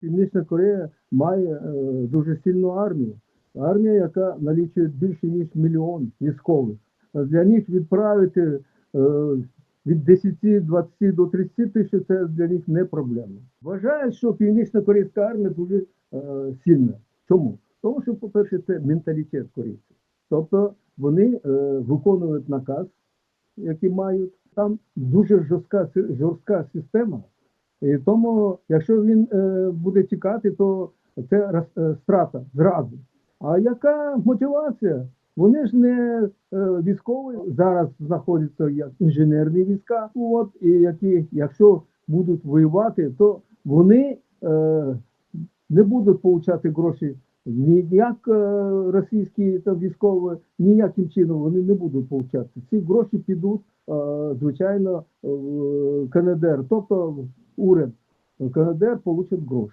Північна Корея має е, дуже сильну армію. Армія, яка налічує більше ніж мільйон військових. Для них відправити е, від 10, 20 до 30 тисяч це для них не проблема. Вважаю, що північно-корейська армія дуже е, сильна. Чому? Тому що, по-перше, це менталітет корейців. Тобто вони е, виконують наказ, який мають. Там дуже жорстка, жорстка система. І тому, якщо він е, буде тікати, то це е, страта, зраду. А яка мотивація? Вони ж не е, військові зараз знаходяться як інженерні війська. От і які, якщо будуть воювати, то вони е, не будуть получати гроші ні як е, російські там військові, ніяким чином вони не будуть получати. Ці гроші підуть, е, звичайно, в КНДР, тобто уряд. КНДР получит гроші.